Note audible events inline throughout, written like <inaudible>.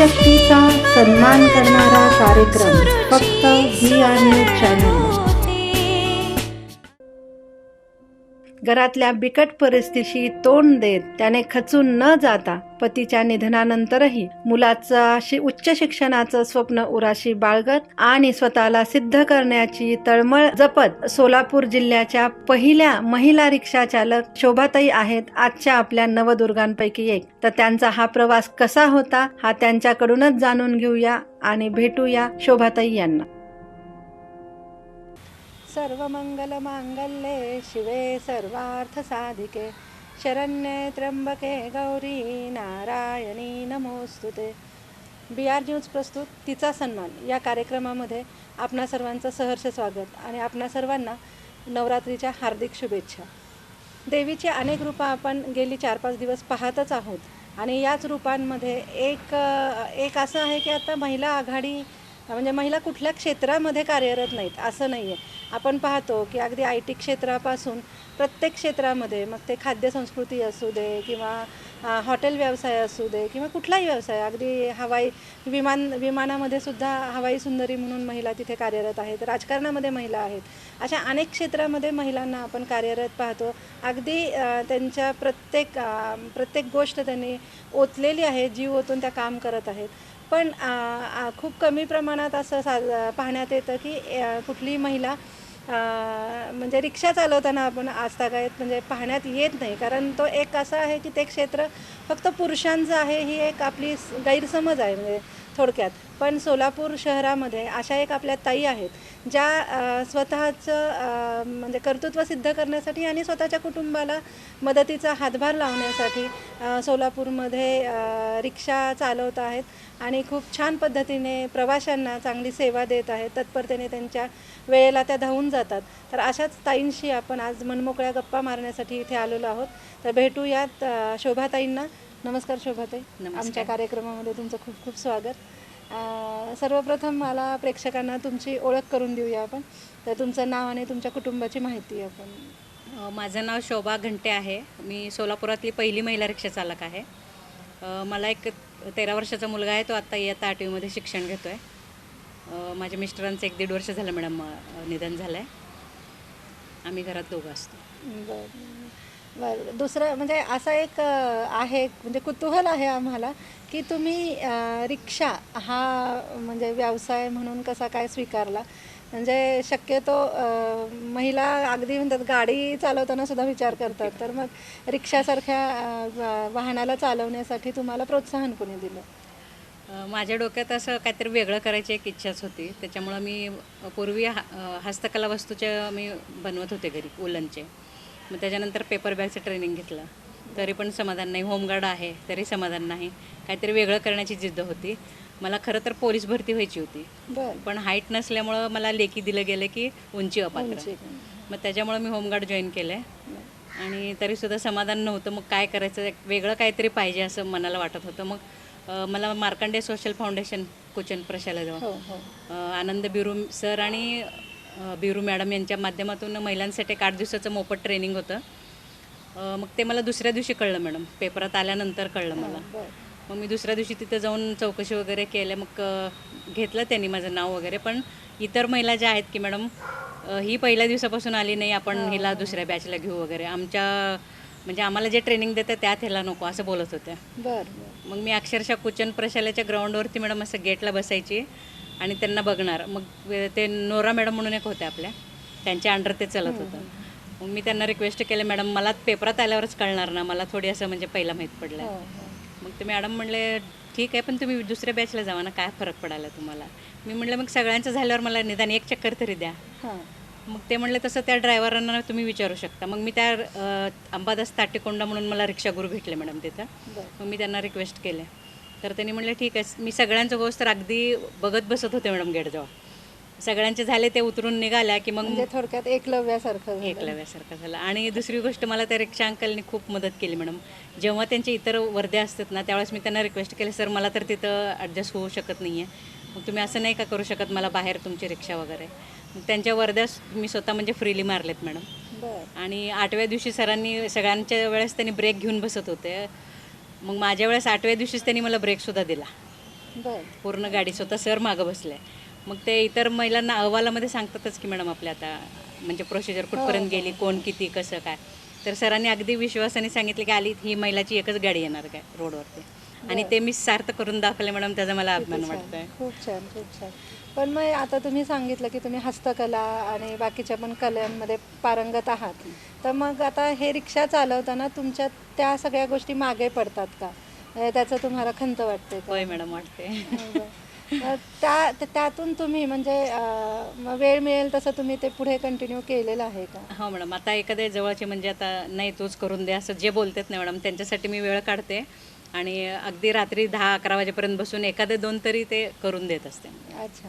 शक्तीचा सन्मान करणारा कार्यक्रम फक्त ही आणि चॅनल. घरातल्या बिकट परिस्थितीशी तोंड देत त्याने खचून न जाता पतीच्या निधनानंतरही मुलाचा उच्च शिक्षणाचं स्वप्न उराशी बाळगत आणि स्वतःला सिद्ध करण्याची तळमळ जपत सोलापूर जिल्ह्याच्या पहिल्या महिला रिक्षा चालक शोभाताई आहेत आजच्या आपल्या नवदुर्गांपैकी एक. तर त्यांचा हा प्रवास कसा होता हा त्यांच्याकडूनच जाणून घेऊया आणि भेटूया शोभाताई यांना. सर्व मंगल मांगल्ये शिवे सर्वार्थ साधिके शरण्ये त्र्यंबके गौरी नारायणी नमोस्तुते बी आर न्यूज प्रस्तुत तिचा सन्मान या कार्यक्रमामध्ये आपणा सर्वांचं सहर्ष स्वागत आणि आपणा सर्वांना नवरात्रीच्या हार्दिक शुभेच्छा। देवीची अनेक रूपं आपण गेली चार पाच दिवस पाहतच आहोत आणि याच रूपांमध्ये एक एक असं आहे की आता महिला आघाडी म्हणजे महिला कुठल्या क्षेत्रामध्ये कार्यरत नाहीत असं नाही आहे आपण पाहतो की अगदी आय टी क्षेत्रापासून प्रत्येक क्षेत्रामध्ये मग ते खाद्य संस्कृती असू दे किंवा हॉटेल व्यवसाय असू दे किंवा कुठलाही व्यवसाय अगदी हवाई विमान विमानामध्ये सुद्धा हवाई सुंदरी म्हणून महिला तिथे कार्यरत आहेत राजकारणामध्ये महिला आहेत. अशा अनेक क्षेत्रामध्ये महिलांना आपण कार्यरत पाहतो. अगदी त्यांच्या प्रत्येक प्रत्येक गोष्ट त्यांनी ओतलेली आहे जीव ओतून त्या काम करत आहेत. पण खूप कमी प्रमाणात असं सा पाहण्यात येतं की कुठलीही महिला म्हणजे रिक्षा चालवताना आपण आजतागायत म्हणजे पाहण्यात येत नाही. कारण तो एक असा आहे की ते क्षेत्र फक्त पुरुषांचं आहे ही एक आपली गैरसमज आहे म्हणजे थोडक्यात. पण सोलापूर शहरामध्ये अशा एक आपल्या ताई आहेत ज्या स्वतःचं म्हणजे कर्तृत्व सिद्ध करण्यासाठी आणि स्वतःच्या कुटुंबाला मदतीचा हातभार लावण्यासाठी सोलापूरमध्ये रिक्षा चालवत आहेत आणि खूप छान पद्धतीने प्रवाशांना चांगली सेवा देत आहेत. तत्परतेने त्यांच्या वेळेला त्या धावून जातात. तर अशाच ताईंशी आपण आज मनमोकळ्या गप्पा मारण्यासाठी इथे आलेलो आहोत. तर भेटूयात शोभाताईंना. नमस्कार शोभाताई. आमच्या कार्यक्रमामध्ये तुमचं खूप खूप स्वागत. सर्वप्रथम मला प्रेक्षकांना तुमची ओळख करून देऊया आपण. तर तुमचं नाव आणि तुमच्या कुटुंबाची माहिती आपण. माझं नाव शोभा घंटे आहे. मी सोलापुरातली पहिली महिला रिक्षा चालक आहे मला एक तेरा वर्षाचा मुलगा आहे. तो आत्ता इयत्ता आठवीमध्ये शिक्षण घेतो आहे माझ्या मिस्टरांचं एक दीड वर्ष झालं मॅडम निधन झालं आहे आम्ही घरात दोघं असतो. बरं. बरं दुसरं म्हणजे असा एक आहे म्हणजे कुतूहल आहे आम्हाला की तुम्ही रिक्षा हा म्हणजे व्यवसाय म्हणून कसा काय स्वीकारला? म्हणजे शक्यतो महिला अगदी म्हणतात गाडी चालवताना सुद्धा विचार करतात. तर मग रिक्षासारख्या वा- वाहनाला चालवण्यासाठी तुम्हाला प्रोत्साहन कोणी दिलं? माझ्या डोक्यात असं काहीतरी वेगळं करायची एक इच्छाच होती. त्याच्यामुळं मी पूर्वी हा हस्तकला वस्तूच्या मी बनवत होते घरी उलनचे मग त्याच्यानंतर पेपर बॅगचं ट्रेनिंग घेतलं. तरी पण समाधान नाही. होमगार्ड आहे तरी समाधान नाही. काहीतरी वेगळं करण्याची जिद्द होती. मला खरं तर पोलीस भरती व्हायची होती. पण हाईट नसल्यामुळं मला लेखी दिलं गेलं की उंची अपात्र. मग त्याच्यामुळं मी होमगार्ड जॉईन केलं आहे आणि तरीसुद्धा समाधान नव्हतं. मग काय करायचं? वेगळं काहीतरी पाहिजे असं मनाला वाटत होतं. मग मला मार्कंडे सोशल फाउंडेशन कुचन प्रशाला हो हो. अ, आनंद बिरू सर आणि बिरू मॅडम यांच्या माध्यमातून महिलांसाठी एक आठ दिवसाचं मोफत ट्रेनिंग होतं. मग ते मला दुसऱ्या दिवशी कळलं मॅडम. पेपरात आल्यानंतर कळलं मला. मग मी दुसऱ्या दिवशी तिथं जाऊन चौकशी वगैरे केल्या. मग घेतलं त्यांनी माझं नाव वगैरे. पण इतर महिला ज्या आहेत की मॅडम ही पहिल्या दिवसापासून आली नाही. आपण हिला दुसऱ्या बॅचला घेऊ वगैरे. आमच्या म्हणजे आम्हाला जे ट्रेनिंग देतं त्यात ह्याला नको असं बोलत होत्या. बरं मग मी अक्षरशः कुचन प्रशालेच्या ग्राउंडवरती मॅडम असं गेटला बसायची. आणि त्यांना बघणार. मग ते नोरा मॅडम म्हणून एक होत्या आपल्या. त्यांच्या अंडर ते चालत होतं. मग मी त्यांना रिक्वेस्ट केले मॅडम मला पेपरात आल्यावरच कळणार ना. मला थोडी असं म्हणजे पहिला माहीत पडलं हो हो. मग ते मॅडम म्हणले ठीक आहे पण तुम्ही दुसऱ्या बॅचला जावा ना. काय फरक पडायला तुम्हाला? मी म्हटलं मग सगळ्यांचं झाल्यावर मला निदान एक चक्कर तरी द्या. मग ते म्हणले तसं त्या ड्रायव्हरांना तुम्ही विचारू शकता. मग मी त्या अंबादास ताटेकोंडा म्हणून मला रिक्षागुरू भेटले मॅडम तिथं. मग मी त्यांना रिक्वेस्ट केले. तर त्यांनी म्हणले ठीक आहे मी सगळ्यांचं गोष्ट तर अगदी बघत बसत होते मॅडम गेटजवळ सगळ्यांचे झाले ते उतरून निघाल्या की मग म्हणजे थोडक्यात एकलव्यासारखं. एकलव्यासारखं झालं. आणि दुसरी गोष्ट मला त्या रिक्षा अंकलनी खूप मदत केली मॅडम. जेव्हा त्यांचे इतर वर्ध्या असतात ना त्यावेळेस मी त्यांना रिक्वेस्ट केली सर मला तर तिथं ॲडजस्ट होऊ शकत नाही आहे मग तुम्ही असं नाही का करू शकत मला बाहेर तुमची रिक्षा वगैरे? त्यांच्या वर्ध्यास मी स्वतः म्हणजे फ्रीली मारलेत मॅडम. आणि आठव्या दिवशी सरांनी सगळ्यांच्या वेळेस त्यांनी ब्रेक घेऊन बसत होते. मग माझ्या वेळेस आठव्या दिवशीच त्यांनी मला ब्रेकसुद्धा दिला. पूर्ण गाडी स्वतः सर मागं बसले. मग ते इतर महिलांना अहवालामध्ये सांगतातच की मॅडम आपल्या आता म्हणजे प्रोसिजर कुठपर्यंत गेली कोण किती कसं काय? तर सरांनी अगदी विश्वासाने सांगितले की आली ही महिलाची एकच गाडी येणार काय रोडवरती आणि ते मी सार्थ करून दाखवले मॅडम त्याचा मला अभिमान वाटतोय. खूप छान खूप छान. पण मग आता तुम्ही सांगितलं की तुम्ही हस्तकला आणि बाकीच्या पण कलांमध्ये पारंगत आहात. तर मग आता हे रिक्षा चालवताना तुमच्या त्या सगळ्या गोष्टी मागे पडतात का? म्हणजे त्याचं तुम्हाला खंत वाटते का? होय मॅडम वाटते. त्या त्या- त्यातून तुम्ही म्हणजे अं, मग वेळ मिळेल तसं तुम्ही ते पुढे कंटिन्यू केलेलं आहे का? हो मॅडम आता एखाद्या जवळचे म्हणजे आता नाही तूच करून दे असं जे बोलतात ना मॅडम त्यांच्यासाठी मी वेळ काढते. आणि अगदी रात्री दहा अकरा वाजेपर्यंत बसून एखादे दोन तरी ते करून देत असते. अच्छा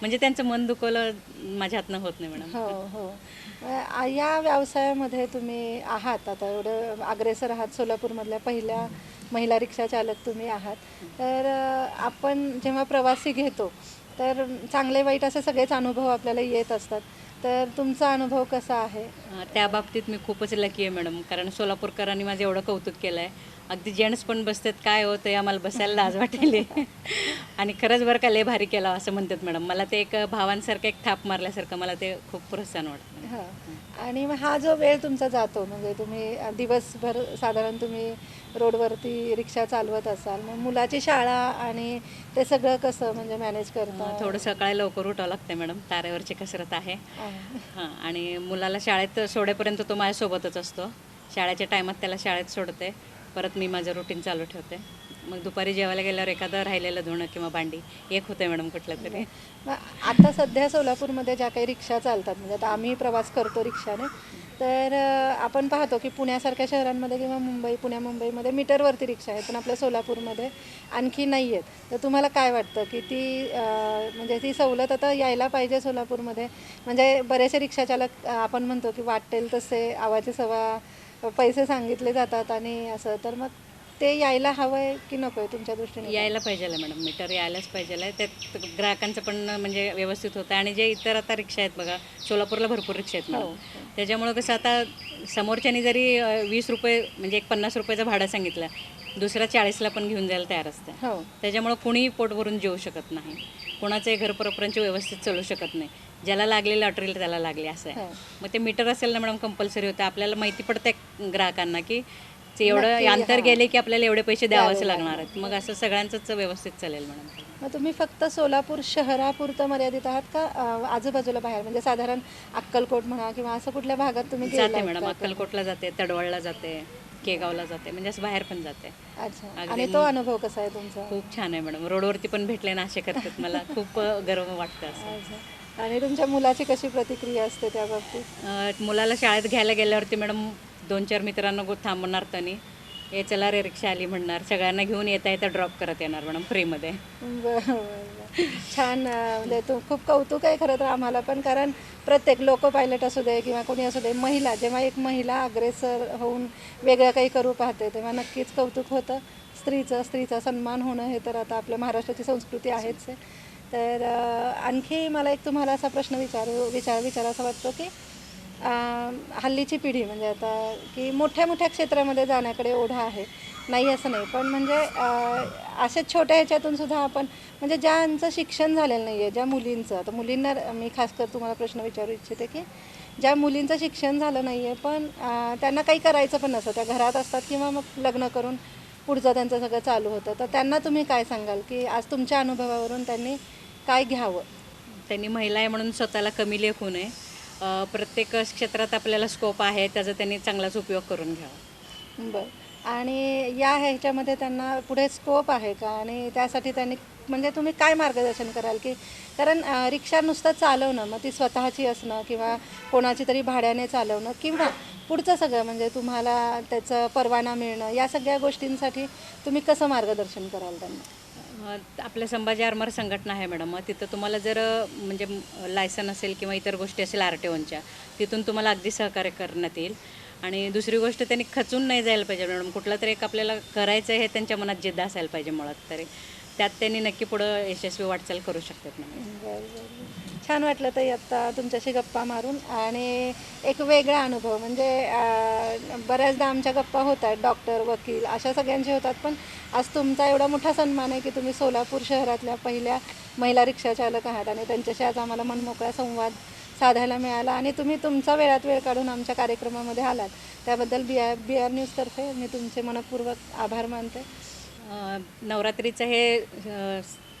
म्हणजे त्यांचं मन दुखवलं माझ्या हातनं होत नाही मॅडम. हो हो. या व्यवसायामध्ये तुम्ही आहात. आता एवढं अग्रेसर आहात. सोलापूरमधल्या पहिल्या महिला रिक्षा चालक तुम्ही आहात. तर आपण जेव्हा प्रवासी घेतो तर चांगले वाईट असे सगळेच अनुभव आपल्याला येत असतात. तर तुमचा अनुभव कसा आहे? त्या बाबतीत मी खूपच लकी आहे मॅडम कारण सोलापूरकरांनी माझं एवढं कौतुक केलं आहे अगदी जेंट्स पण बसतात काय होतं आहे आम्हाला बसायला लाज वाटेल. <laughs> आणि खरंच बरं का लय भारी केला असं म्हणतात मॅडम मला ते एक भावांसारखं एक थाप मारल्यासारखं मला ते खूप प्रोत्साहन वाटतं. हां. आणि मग हा जो वेळ तुमचा जातो म्हणजे तुम्ही दिवसभर साधारण तुम्ही रोडवरती रिक्षा चालवत असाल मग मुलाची शाळा आणि ते सगळं कसं म्हणजे मॅनेज करता? थोडं सकाळी लवकर उठावं लागतं मॅडम तारेवरची कसरत आहे. आहे. हां आणि मुलाला शाळेत सोडेपर्यंत तो माझ्यासोबतच असतो. शाळेच्या टायमात त्याला शाळेत सोडते परत मी माझं रुटीन चालू ठेवते. मग दुपारी जेवायला गेल्यावर एखादं राहिलेलं धुणं किंवा भांडी एक होते मॅडम कुठलं तरी. मग आता सध्या सोलापूरमध्ये ज्या काही रिक्षा चालतात म्हणजे आता आम्ही प्रवास करतो रिक्षाने तर आपण पाहतो की पुण्यासारख्या शहरांमध्ये किंवा मुंबई पुण्या मुंबईमध्ये मीटरवरती रिक्षा आहेत पण आपल्या सोलापूरमध्ये आणखी नाही आहेत. तर तुम्हाला काय वाटतं की ती म्हणजे ती सवलत आता यायला पाहिजे सोलापूरमध्ये? म्हणजे बरेचसे रिक्षाचालक आपण म्हणतो की वाटेल तसे आवाजे सवा पैसे सांगितले जातात आणि असं तर मग ते यायला हवं आहे की नको आहे तुमच्या दृष्टीने? यायला पाहिजे मॅडम मीटर यायलाच पाहिजे त्यात ग्राहकांचं पण म्हणजे व्यवस्थित होतं आणि जे इतर आता रिक्षा आहेत बघा सोलापूरला भरपूर रिक्षा आहेत मॅडम. त्याच्यामुळं कसं आता समोरच्यानी जरी वीस रुपये म्हणजे एक पन्नास रुपयाचं भाडं सांगितलं दुसरा चाळीसला पण घेऊन जायला तयार असतं. हो. त्याच्यामुळं कुणीही पोट भरून जेवू शकत नाही. कोणाचंही घर परपरांची व्यवस्थित चालू शकत नाही. ज्याला लागलेलं लॉटरीला त्याला लागले असं आहे. हो. मग ते मीटर असेल ना मॅडम कंपल्सरी होतं. आपल्याला माहिती पडते ग्राहकांना की ते एवढं अंतर. गेले की आपल्याला एवढे पैसे द्यावेच द्यावे लागणार. आहेत. मग असं सगळ्यांचंच व्यवस्थित चालेल मॅडम. मग तुम्ही फक्त सोलापूर शहरापुरतं मर्यादित आहात का आजूबाजूला बाहेर? म्हणजे साधारण अक्कलकोट म्हणा किंवा असं कुठल्या भागात तुम्ही जाते मॅडम? अक्कलकोटला जाते तडवळला जाते केगावला जाते म्हणजे असं बाहेर पण जाते. अच्छा. आणि तो अनुभव कसा आहे तुमचा? खूप छान आहे मॅडम. रोडवरती पण भेटले ना असे करतात मला. <laughs> खूप गर्व वाटतं असं. आणि तुमच्या मुलाची कशी प्रतिक्रिया असते त्या बाबतीत? मुलाला शाळेत घ्यायला गेल्यावरती मॅडम दोन चार मित्रांना गो थांबणार त्यांनी हे चला रे रिक्षा आली म्हणणार. सगळ्यांना घेऊन येता येता ड्रॉप करत येणार मॅडम फ्रीमध्ये बरं छान म्हणजे तू खूप कौतुक आहे खरं तर आम्हाला पण कारण प्रत्येक लोको पायलट असू दे किंवा कोणी असू दे महिला जेव्हा एक महिला अग्रेसर होऊन वेगळं काही करू पाहते तेव्हा नक्कीच कौतुक होतं. स्त्रीचं स्त्रीचा सन्मान होणं हे तर आता आपल्या महाराष्ट्राची संस्कृती आहेच. आहे तर आणखी मला एक तुम्हाला असा प्रश्न विचारू विचार विचारायचा वाटतो की हल्लीची पिढी म्हणजे आता की मोठ्या मोठ्या क्षेत्रामध्ये जाण्याकडे ओढा आहे. नाही असं नाही पण म्हणजे अशा छोट्या ह्याच्यातून सुद्धा आपण म्हणजे ज्यांचं शिक्षण झालेलं नाही आहे ज्या मुलींचं आता मुलींना मी खास कर तुम्हाला प्रश्न विचारू इच्छिते की ज्या मुलींचं शिक्षण झालं नाही आहे पण त्यांना काही करायचं पण नसतं. त्या घरात असतात किंवा मग लग्न करून पुढचं त्यांचं सगळं चालू होतं. तर त्यांना तुम्ही काय सांगाल की आज तुमच्या अनुभवावरून त्यांनी काय घ्यावं? त्यांनी महिला आहे म्हणून स्वतःला कमी लेखू नये. प्रत्येक क्षेत्रात आपल्याला स्कोप आहे त्याचा त्यांनी चांगलाच उपयोग करून घ्यावा. बरं. आणि या ह्याच्यामध्ये त्यांना पुढे स्कोप आहे का? आणि त्यासाठी त्यांनी म्हणजे तुम्ही काय मार्गदर्शन कराल की कारण रिक्षा नुसतं चालवणं मग ती स्वतःची असणं किंवा कोणाची तरी भाड्याने चालवणं किंवा पुढचं सगळं म्हणजे तुम्हाला त्याचं परवाना मिळणं या सगळ्या गोष्टींसाठी तुम्ही कसं मार्गदर्शन कराल त्यांना? आपल्या संभाजी आरमार संघटना आहे मॅडम तिथं तुम्हाला जर म्हणजे लायसन असेल किंवा इतर गोष्टी असेल आर टी ओनच्या तिथून तुम्हाला अगदी सहकार्य करण्यात येईल. आणि दुसरी गोष्ट त्यांनी खचून नाही जायला पाहिजे मॅडम कुठलं तरी एक आपल्याला करायचं आहे हे त्यांच्या मनात जिद्द असायला पाहिजे मुळात तरी. त्यात त्यांनी नक्की पुढं यशस्वी वाटचाल करू शकतात मॅडम छान वाटलं ताई आत्ता तुमच्याशी गप्पा मारून. आणि एक वेगळा अनुभव म्हणजे बऱ्याचदा आमच्या गप्पा होत आहेत डॉक्टर वकील अशा सगळ्यांचे होतात. पण आज तुमचा एवढा मोठा सन्मान आहे की तुम्ही सोलापूर शहरातल्या पहिल्या महिला रिक्षा चालक आहात आणि त्यांच्याशी आज आम्हाला मनमोकळा संवाद साधायला मिळाला. आणि तुम्ही तुमचा वेळात वेळ काढून आमच्या कार्यक्रमामध्ये आलात. त्याबद्दल बी आर बी आर न्यूजतर्फे मी तुमचे मनपूर्वक आभार मानते. नवरात्रीचं हे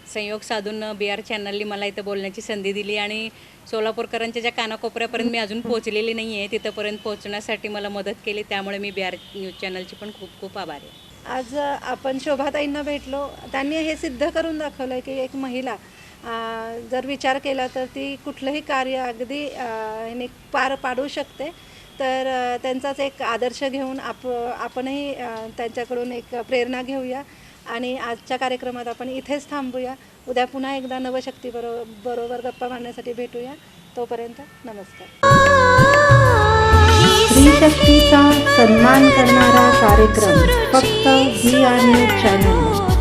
संयोग साधून बी आर चॅनलनी मला इथं बोलण्याची संधी दिली आणि सोलापूरकरांच्या ज्या कानाकोपऱ्यापर्यंत मी अजून पोहोचलेली नाही आहे तिथंपर्यंत पोहोचण्यासाठी मला मदत केली. त्यामुळे मी बी आर न्यूज चॅनलची पण खूप खूप आभारी आहे. आज आपण शोभाताईंना भेटलो. त्यांनी हे सिद्ध करून दाखवलं की एक महिला जर विचार केला तर ती कुठलंही कार्य अगदी अ, पार पाडू शकते. तर त्यांचाच एक आदर्श घेऊन आप आपणही त्यांच्याकडून एक प्रेरणा घेऊया. आणि आजच्या कार्यक्रमात आपण इथेच थांबूया. उद्या पुन्हा एकदा नवशक्ती बरो बरोबर गप्पा मारण्यासाठी भेटूया. तोपर्यंत नमस्कार. स्त्री सन्मान करणारा कार्यक्रम फक्त ही आणि चॅनल